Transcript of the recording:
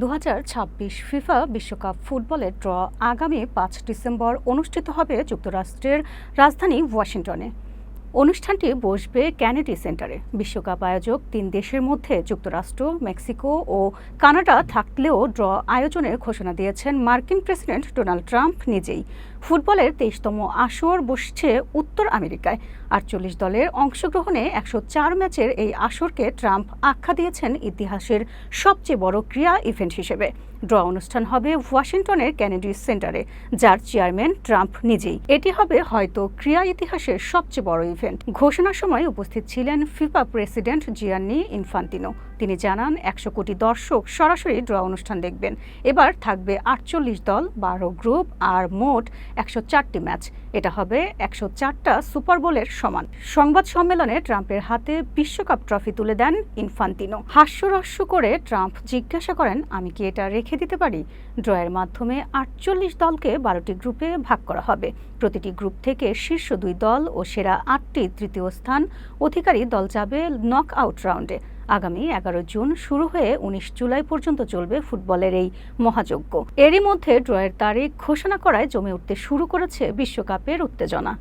দু হাজার ছাব্বিশ ফিফা বিশ্বকাপ ফুটবলের ড্র আগামী পাঁচ ডিসেম্বর অনুষ্ঠিত হবে যুক্তরাষ্ট্রের রাজধানী ওয়াশিংটনে। অনুষ্ঠানটি বসবে ক্যানেডি সেন্টারে। বিশ্বকাপ আয়োজক তিন দেশের মধ্যে যুক্তরাষ্ট্র, মেক্সিকো ও কানাডা থাকলেও ড্র আয়োজনের ঘোষণা দিয়েছেন মার্কিন প্রেসিডেন্ট ডোনাল্ড ট্রাম্প নিজেই। ফুটবলের তেইশতম আসর বসছে উত্তর আমেরিকায়। আটচল্লিশ দলের অংশগ্রহণে একশো চার ম্যাচের এই আসরকে ট্রাম্প আখ্যা দিয়েছেন ইতিহাসের সবচেয়ে বড় ক্রীড়া ইভেন্ট হিসেবে। ড্র অনুষ্ঠান হবে ওয়াশিংটনের ক্যানেডি সেন্টারে, যার চেয়ারম্যান ট্রাম্প নিজেই। এটি হবে হয়তো ক্রীড়া ইতিহাসের সবচেয়ে বড় ইভেন্ট। ঘোষণার সময় উপস্থিত ছিলেন ফিফা প্রেসিডেন্ট জিয়ান্নি ইনফান্তিনো। তিনি জানান, একশো কোটি দর্শক সরাসরি ড্র অনুষ্ঠান দেখবেন। এবার থাকবে আটচল্লিশ দল, বারো গ্রুপ আর মোট একশো চারটি ম্যাচ। এটা হবে একশো চারটা সুপার বোলের সমান। সংবাদ সম্মেলনে ট্রাম্পের হাতে বিশ্বকাপ ট্রফি তুলে দেন ইনফান্তিনো। হাস্যরস্য করে ট্রাম্প জিজ্ঞাসা করেন, আমি কি এটা রেখে দিতে পারি? ড্রয়ের মাধ্যমে আটচল্লিশ দলকে বারোটি গ্রুপে ভাগ করা হবে। প্রতিটি গ্রুপ থেকে শীর্ষ দুই দল ও সেরা আটটি তৃতীয় স্থান অধিকারী দল যাবে নক আউট রাউন্ডে। আগামী এগারো জুন শুরু হয়ে উনিশ জুলাই পর্যন্ত চলবে ফুটবলের এই মহাযজ্ঞ। এরই মধ্যে ড্রয়ের তারিখ ঘোষণা করায় জমে উঠতে শুরু করেছে বিশ্বকাপের উত্তেজনা।